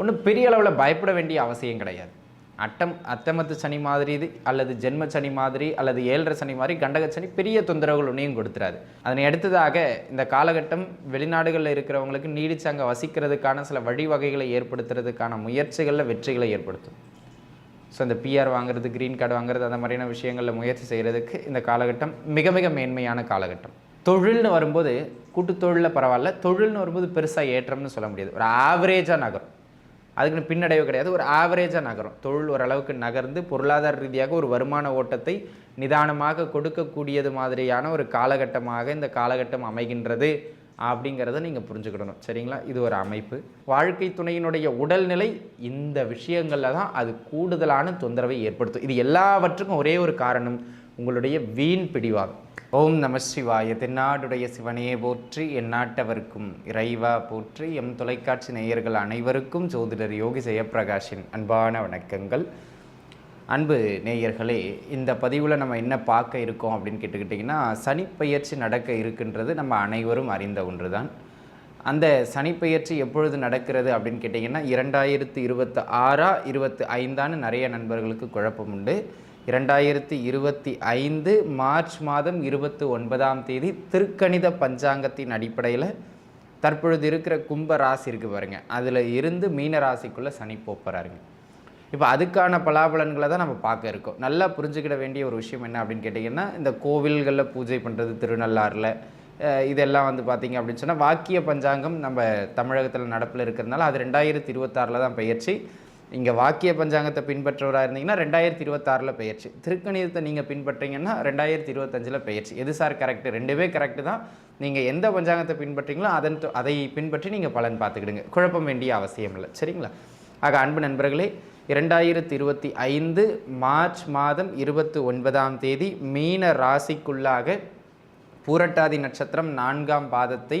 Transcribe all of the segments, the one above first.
ஒன்றும் பெரிய அளவில் பயப்பட வேண்டிய அவசியம் கிடையாது. அட்டம் அத்தமத்து சனி மாதிரி இது அல்லது ஜென்ம சனி மாதிரி அல்லது ஏழரை சனி மாதிரி கண்டக சனி பெரிய தொந்தரவுகள் ஒன்றையும் கொடுத்துறாது. அதனை அடுத்ததாக இந்த காலகட்டம் வெளிநாடுகளில் இருக்கிறவங்களுக்கு நீடிச்சு அங்கே வசிக்கிறதுக்கான சில வழிவகைகளை ஏற்படுத்துறதுக்கான முயற்சிகளில் வெற்றிகளை ஏற்படுத்தும். ஸோ இந்த பிஆர் வாங்குறது க்ரீன் கார்டு வாங்குறது அந்த மாதிரியான விஷயங்களில் முயற்சி செய்கிறதுக்கு இந்த காலகட்டம் மிக மிக மேன்மையான காலகட்டம். தொழில்னு வரும்போது கூட்டு தொழிலில் பரவாயில்ல தொழில்னு வரும்போது பெருசாக ஏற்றம்னு சொல்ல முடியாது. ஒரு ஆவரேஜாக நகரும். அதுக்குன்னு பின்னடைவு கிடையாது. ஒரு ஆவரேஜாக நகரும். தொழில் ஓரளவுக்கு நகர்ந்து பொருளாதார ரீதியாக ஒரு வருமான ஓட்டத்தை நிதானமாக கொடுக்கக்கூடியது மாதிரியான ஒரு காலகட்டமாக இந்த காலகட்டம் அமைகின்றது அப்படிங்கிறத நீங்கள் புரிஞ்சுக்கிடணும். சரிங்களா? இது ஒரு அமைப்பு. வாழ்க்கை துணையினுடைய உடல்நிலை இந்த விஷயங்களில் தான் அது கூடுதலான தொந்தரவை ஏற்படுத்தும். இது எல்லாவற்றுக்கும் ஒரே ஒரு காரணம். உங்களுடைய வீண் பிடிவாதம். ஓம் நம சிவாய தென்னாடுடைய சிவனையே போற்றி எந்நாட்டவர்க்கும் இறைவா போற்றி எம் தொலைக்காட்சி நேயர்கள் அனைவருக்கும் ஜோதிடர் யோகி ஜெயப்பிரகாஷின் அன்பான வணக்கங்கள். அன்பு நேயர்களே இந்த பதிவில் நம்ம என்ன பார்க்க இருக்கோம் அப்படின்னு கேட்டுக்கிட்டிங்கன்னா சனிப்பெயர்ச்சி நடக்க இருக்கின்றது நம்ம அனைவரும் அறிந்த ஒன்று தான் அந்த சனிப்பெயர்ச்சி எப்பொழுது நடக்கிறது அப்படின்னு கேட்டிங்கன்னா இரண்டாயிரத்து இருபத்தி ஆறா இருபத்தி ஐந்தான்னு நிறைய நண்பர்களுக்கு குழப்பம் உண்டு. இரண்டாயிரத்தி இருபத்தி ஐந்து மார்ச் மாதம் இருபத்தி ஒன்பதாம் தேதி திருக்கணித பஞ்சாங்கத்தின் அடிப்படையில் தற்பொழுது இருக்கிற கும்ப ராசி இருக்குது பாருங்க. அதில் இருந்து மீன ராசிக்குள்ளே சனி போப்பறாருங்க இப்போ அதுக்கான பலாபலன்களை தான் நம்ம பார்க்க இருக்கோம். நல்லா புரிஞ்சுக்கிட வேண்டிய ஒரு விஷயம் என்ன அப்படின்னு கேட்டிங்கன்னா இந்த கோவில்களில் பூஜை பண்ணுறது திருநள்ளாறில் இதெல்லாம் வந்து பார்த்தீங்க அப்படின்னு சொன்னால் வாக்கிய பஞ்சாங்கம் நம்ம தமிழகத்தில் நடப்பில் இருக்கிறதுனால அது ரெண்டாயிரத்தி இருபத்தாறில் தான் பயிற்சி. நீங்கள் வாக்கிய பஞ்சாங்கத்தை பின்பற்றவராக இருந்தீங்கன்னா ரெண்டாயிரத்தி இருபத்தாறில் பெயர்ச்சி. திருக்கணிதத்தை நீங்கள் பின்பற்றீங்கன்னா ரெண்டாயிரத்தி இருபத்தஞ்சில் பெயர்ச்சி. எது சார் கரெக்டு ரெண்டுமே கரெக்டு தான். நீங்கள் எந்த பஞ்சாங்கத்தை பின்பற்றீங்களோ அதன் அதை பின்பற்றி நீங்கள் பலன் பார்த்துக்கிடுங்க. குழப்பம் வேண்டிய அவசியம் இல்லை. சரிங்களா? ஆக அன்பு நண்பர்களே இரண்டாயிரத்தி இருபத்தி ஐந்து மார்ச் மாதம் இருபத்தி ஒன்பதாம் தேதி மீன ராசிக்குள்ளாக பூரட்டாதி நட்சத்திரம் நான்காம் பாதத்தை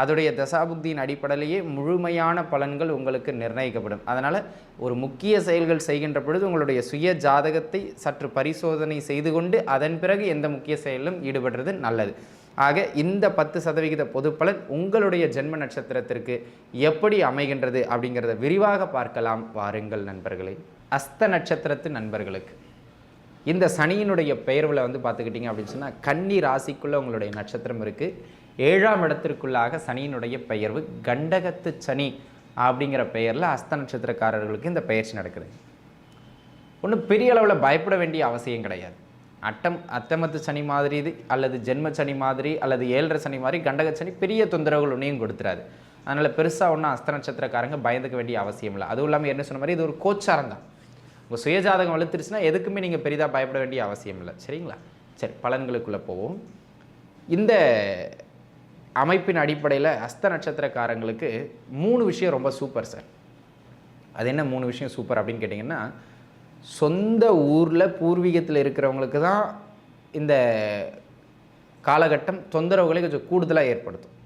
அதோடைய தசாபுக்தியின் அடிப்படையிலேயே முழுமையான பலன்கள் உங்களுக்கு நிர்ணயிக்கப்படும். அதனால் ஒரு முக்கிய செயல்கள் செய்கின்ற பொழுது உங்களுடைய சுய ஜாதகத்தை சற்று பரிசோதனை செய்து கொண்டு அதன் பிறகு எந்த முக்கிய செயலிலும் ஈடுபடுறது நல்லது. ஆக இந்த பத்து சதவிகித பொதுப்பலன் உங்களுடைய ஜென்ம நட்சத்திரத்திற்கு எப்படி அமைகின்றது அப்படிங்கிறத விரிவாக பார்க்கலாம். வாருங்கள் நண்பர்களே. அஸ்த நட்சத்திரத்து நண்பர்களுக்கு. இந்த சனியினுடைய பெயர்வில் வந்து பார்த்துக்கிட்டிங்க அப்படின்னு சொன்னால் கன்னி ராசிக்குள்ளே உங்களுடைய நட்சத்திரம் இருக்குது ஏழாம் இடத்திற்குள்ளாக சனியினுடைய பெயர்வு கண்டகத்து சனி அப்படிங்கிற பெயரில் அஸ்த நட்சத்திரக்காரர்களுக்கு இந்த பயிற்சி நடக்குது. ஒன்றும் பெரிய அளவில் பயப்பட வேண்டிய அவசியம் கிடையாது. அட்டம் அத்தமத்து சனி மாதிரி இது அல்லது ஜென்ம சனி மாதிரி அல்லது ஏழரை சனி மாதிரி கண்டக சனி பெரிய தொந்தரவுகள் ஒன்றையும் கொடுத்துறாது. அதனால் பெருசாக ஒன்றும் அஸ்த நட்சத்திரக்காரங்க பயந்துக்க வேண்டிய அவசியம் இல்லை. அதுவும் இல்லாமல் என்ன சொன்ன மாதிரி இது ஒரு கோச்சாரம் தான். உங்கள் சுயஜாதகம் வலுத்துருச்சுன்னா எதுக்குமே நீங்கள் பெரிதாக பயப்பட வேண்டிய அவசியம் இல்லை. சரிங்களா? சரி பலன்களுக்குள்ளே போவோம். இந்த அமைப்பின் அடிப்படையில் அஸ்த நட்சத்திரக்காரங்களுக்கு மூணு விஷயம் ரொம்ப சூப்பர் சார். அது என்ன மூணு விஷயம் சூப்பர் அப்படின்னு கேட்டிங்கன்னா சொந்த ஊரில் பூர்வீகத்தில் இருக்கிறவங்களுக்கு தான் இந்த காலகட்டம் தொந்தரவுகளை கொஞ்சம் கூடுதலாக ஏற்படுத்தும்.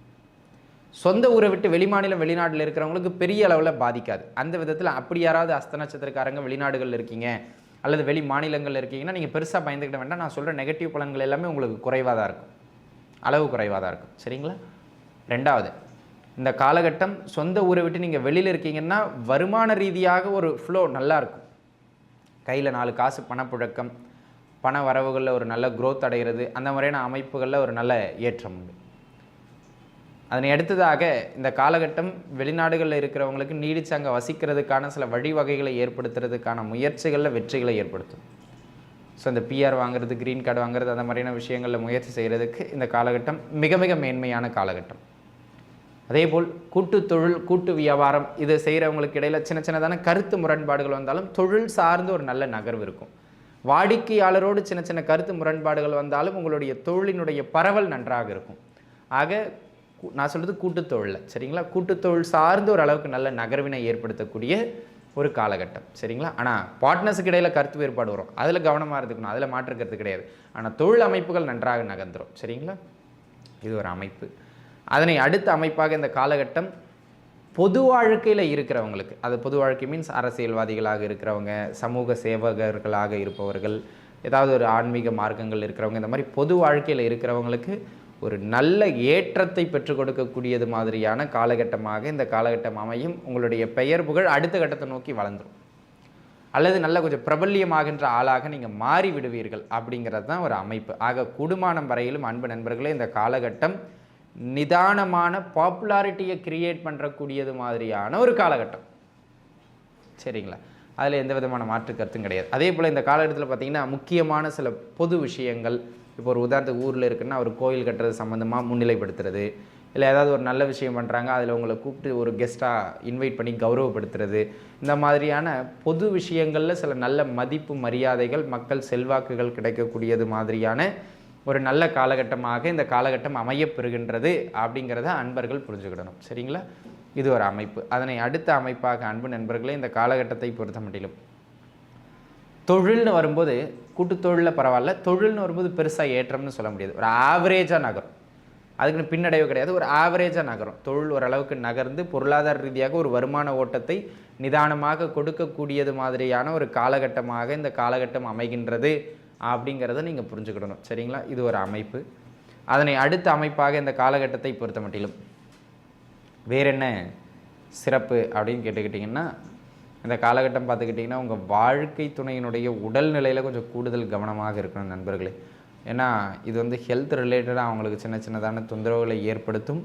சொந்த ஊரை விட்டு வெளிமாநிலம் வெளிநாட்டில் இருக்கிறவங்களுக்கு பெரிய அளவில் பாதிக்காது. அந்த விதத்தில் அப்படி யாராவது அஸ்த நட்சத்திரக்காரங்க வெளிநாடுகளில் இருக்கீங்க அல்லது வெளி மாநிலங்களில் இருக்கீங்கன்னா நீங்கள் பெருசாக பயந்துக்கிட வேண்டாம். நான் சொல்கிற நெகட்டிவ் பலன்கள் எல்லாமே உங்களுக்கு குறைவாக தான் இருக்கும். அளவு குறைவாக தான் இருக்கும். சரிங்களா? ரெண்டாவது இந்த காலகட்டம் சொந்த ஊரை விட்டு நீங்கள் வெளியில் இருக்கீங்கன்னா வருமான ரீதியாக ஒரு ஃப்ளோ நல்லாயிருக்கும் கையில் நாலு காசு பணப்புழக்கம் பண வரவுகளில் ஒரு நல்ல க்ரோத் அடைகிறது அந்த மாதிரியான அமைப்புகளில் ஒரு நல்ல ஏற்றம் உண்டு. அதனை அடுத்ததாக இந்த காலகட்டம் வெளிநாடுகளில் இருக்கிறவங்களுக்கு நீடிச்சு அங்கே வசிக்கிறதுக்கான சில வழிவகைகளை ஏற்படுத்துறதுக்கான முயற்சிகளில் வெற்றிகளை ஏற்படுத்தும். ஸோ இந்த பிஆர் வாங்குறது க்ரீன் கார்டு வாங்குறது அந்த மாதிரியான விஷயங்களில் முயற்சி செய்கிறதுக்கு இந்த காலகட்டம் மிக மிக மேன்மையான காலகட்டம். அதேபோல் கூட்டு தொழில் கூட்டு வியாபாரம் இது செய்கிறவங்களுக்கு இடையில் சின்ன சின்னதான கருத்து முரண்பாடுகள் வந்தாலும் தொழில் சார்ந்து ஒரு நல்ல நகர்வு இருக்கும். வாடிக்கையாளரோடு சின்ன சின்ன கருத்து முரண்பாடுகள் வந்தாலும் உங்களுடைய தொழிலினுடைய பரவல் நன்றாக இருக்கும். ஆக நான் சொல்கிறது கூட்டுத்தொழில் சரிங்களா? கூட்டுத்தொழில் சார்ந்து ஒரு அளவுக்கு நல்ல நகர்வினை ஏற்படுத்தக்கூடிய ஒரு காலகட்டம் சரிங்களா? ஆனால் பார்ட்னர்ஸுக்கு இடையில கருத்து வேறுபாடு வரும். அதில் கவனமாக இருக்கணும் அதில் மாற்றுக்கிறது கிடையாது. ஆனால் தொழில் அமைப்புகள் நன்றாக நகர்ந்துடும் சரிங்களா? இது ஒரு அமைப்பு. அதனை அடுத்த அமைப்பாக இந்த காலகட்டம் பொது வாழ்க்கையில் இருக்கிறவங்களுக்கு அது பொது வாழ்க்கை மீன்ஸ் அரசியல்வாதிகளாக இருக்கிறவங்க சமூக சேவகர்களாக இருப்பவர்கள் ஏதாவது ஒரு ஆன்மீக மார்க்கங்கள் இருக்கிறவங்க இந்த மாதிரி பொது வாழ்க்கையில் இருக்கிறவங்களுக்கு ஒரு நல்ல ஏற்றத்தை பெற்றுக் கொடுக்கக்கூடியது மாதிரியான காலகட்டமாக இந்த காலகட்டம் அமையும். உங்களுடைய பெயர் புகழ் அடுத்த கட்டத்தை நோக்கி வளர்ந்துடும் அல்லது நல்ல கொஞ்சம் பிரபல்யமாகின்ற ஆளாக நீங்கள் மாறி விடுவீர்கள் அப்படிங்கிறது தான் ஒரு அமைப்பு. ஆக குடுமானம் வரையிலும் அன்பு நண்பர்களே இந்த காலகட்டம் நிதானமான பாப்புலாரிட்டியை கிரியேட் பண்ணுறக்கூடியது மாதிரியான ஒரு காலகட்டம். சரிங்களா? அதில் எந்த விதமான மாற்று கருத்தும் கிடையாது. அதே போல் இந்த காலகட்டத்தில் பார்த்தீங்கன்னா முக்கியமான சில பொது விஷயங்கள் இப்போ ஒரு உதாரணத்துக்கு ஊரில் இருக்குன்னா ஒரு கோயில் கட்டுறது சம்மந்தமாக முன்னிலைப்படுத்துறது இல்லை ஏதாவது ஒரு நல்ல விஷயம் பண்ணுறாங்க அதில் உங்களை கூப்பிட்டு ஒரு கெஸ்ட்டாக இன்வைட் பண்ணி கௌரவப்படுத்துறது இந்த மாதிரியான பொது விஷயங்களில் சில நல்ல மதிப்பு மரியாதைகள் மக்கள் செல்வாக்குகள் கிடைக்கக்கூடியது மாதிரியான ஒரு நல்ல காலகட்டமாக இந்த காலகட்டம் அமையப்பெறுகின்றது அப்படிங்கிறத அன்பர்கள் புரிஞ்சுக்கிடணும். சரிங்களா? இது ஒரு அமைப்பு. அதனை அடுத்த அமைப்பாக அன்பு நண்பர்களே இந்த காலகட்டத்தை பொறுத்த மட்டிலும் தொழில்னு வரும்போது கூட்டு தொழிலில் பரவாயில்ல தொழில்னு வரும்போது பெருசாக ஏற்றம்னு சொல்ல முடியாது. ஒரு ஆவரேஜாக நகரும். அதுக்குன்னு பின்னடைவு கிடையாது ஒரு ஆவரேஜாக நகரும். தொழில் ஓரளவுக்கு நகர்ந்து பொருளாதார ரீதியாக ஒரு வருமான ஓட்டத்தை நிதானமாக கொடுக்கக்கூடியது மாதிரியான ஒரு காலகட்டமாக இந்த காலகட்டம் அமைகின்றது அப்படிங்கிறத நீங்கள் புரிஞ்சுக்கிடணும். சரிங்களா? இது ஒரு அமைப்பு. அதனை அடுத்த அமைப்பாக இந்த காலகட்டத்தை பொறுத்த மட்டிலும் வேறு என்ன சிறப்பு அப்படின்னு கேட்டுக்கிட்டிங்கன்னா இந்த காலகட்டம் பார்த்துக்கிட்டிங்கன்னா உங்கள் வாழ்க்கை துணையினுடைய உடல்நிலையில் கொஞ்சம் கூடுதல் கவனமாக இருக்கணும் நண்பர்களே. ஏன்னா இது வந்து ஹெல்த் ரிலேட்டடாக அவங்களுக்கு சின்ன சின்னதான தொந்தரவுகளை ஏற்படுத்தும்.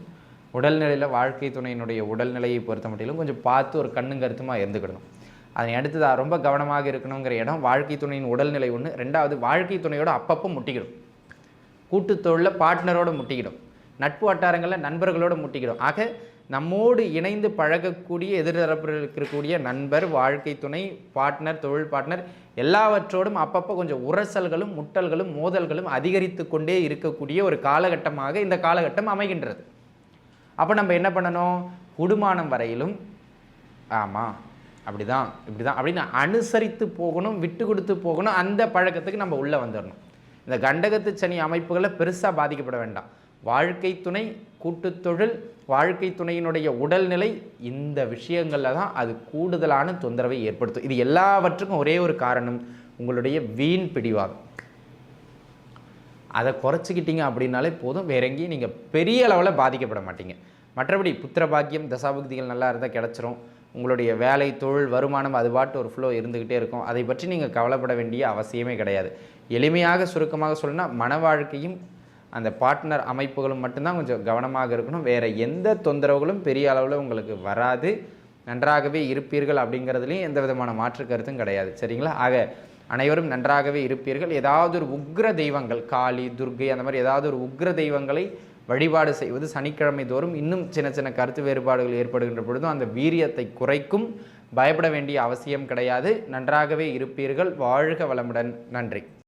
உடல்நிலையில் வாழ்க்கை துணையினுடைய உடல்நிலையை பொறுத்த மட்டிலும் கொஞ்சம் பார்த்து ஒரு கண்ணும் கருத்துமாக இருந்துக்கிடணும். அதனை அடுத்ததாக ரொம்ப கவனமாக இருக்கணுங்கிற இடம் வாழ்க்கை துணையின் உடல்நிலை ஒன்று ரெண்டாவது வாழ்க்கை துணையோட அப்பப்போ முட்டிக்கிடும். கூட்டுத்தொழில் பார்ட்னரோடு முட்டிக்கிடும். நட்பு வட்டாரங்களில் நண்பர்களோட முட்டிக்கிடும். ஆக நம்மோடு இணைந்து பழகக்கூடிய எதிர்தரப்பில் இருக்கக்கூடிய நண்பர் வாழ்க்கை துணை பார்ட்னர் தொழில் பார்ட்னர் எல்லாவற்றோடும் அப்பப்போ கொஞ்சம் உரசல்களும் முட்டல்களும் மோதல்களும் அதிகரித்து கொண்டே இருக்கக்கூடிய ஒரு காலகட்டமாக இந்த காலகட்டம் அமைகின்றது. அப்போ நம்ம என்ன பண்ணணும்? குடுமானம் வரையிலும் ஆமாம் அப்படிதான் இப்படிதான் அப்படின்னு அனுசரித்து போகணும் விட்டு கொடுத்து போகணும் அந்த பழக்கத்துக்கு நம்ம உள்ளே வந்துடணும் இந்த கண்டகத்து சனி அமைப்புகளை பெருசாக பாதிக்கப்பட வேண்டாம். வாழ்க்கை துணை கூட்டுத்தொழில் வாழ்க்கை துணையினுடைய உடல்நிலை இந்த விஷயங்களில் தான் அது கூடுதலான தொந்தரவை ஏற்படுத்தும். இது எல்லாவற்றுக்கும் ஒரே ஒரு காரணம் உங்களுடைய வீண் பிடிவாதம். அதை குறைச்சிக்கிட்டீங்க அப்படின்னாலே போதும். வேற எங்கேயும் நீங்கள் பெரிய அளவில் பாதிக்கப்பட மாட்டீங்க. மற்றபடி புத்திர பாக்கியம் தசாபுக்திகள் நல்லா இருந்தால் கிடச்சிரும். உங்களுடைய வேலை தொழில் வருமானம் அது பாட்டு ஒரு ஃப்ளோ இருந்துக்கிட்டே இருக்கும். அதை பற்றி நீங்கள் கவலைப்பட வேண்டிய அவசியமே கிடையாது. எளிமையாக சுருக்கமாக சொல்லணும்னா மன வாழ்க்கையும் அந்த பார்ட்னர் அமைப்புகளும் மட்டும்தான் கொஞ்சம் கவனமாக இருக்கணும். வேறு எந்த தொந்தரவுகளும் பெரிய அளவில் உங்களுக்கு வராது. நன்றாகவே இருப்பீர்கள் அப்படிங்கிறதுலையும் எந்த விதமான மாற்று கருத்தும் கிடையாது. சரிங்களா? ஆக அனைவரும் நன்றாகவே இருப்பீர்கள். ஏதாவது ஒரு உக்ர தெய்வங்கள் காளி துர்கை அந்த மாதிரி ஏதாவது ஒரு உக்ர தெய்வங்களை வழிபாடு செய்வது சனிக்கிழமை தோறும் இன்னும் சின்ன சின்ன கருத்து வேறுபாடுகள் ஏற்படுகின்ற பொழுதும் அந்த வீரியத்தை குறைக்கும். பயப்பட வேண்டிய அவசியம் கிடையாது. நன்றாகவே இருப்பீர்கள். வாழ்க வளமுடன். நன்றி.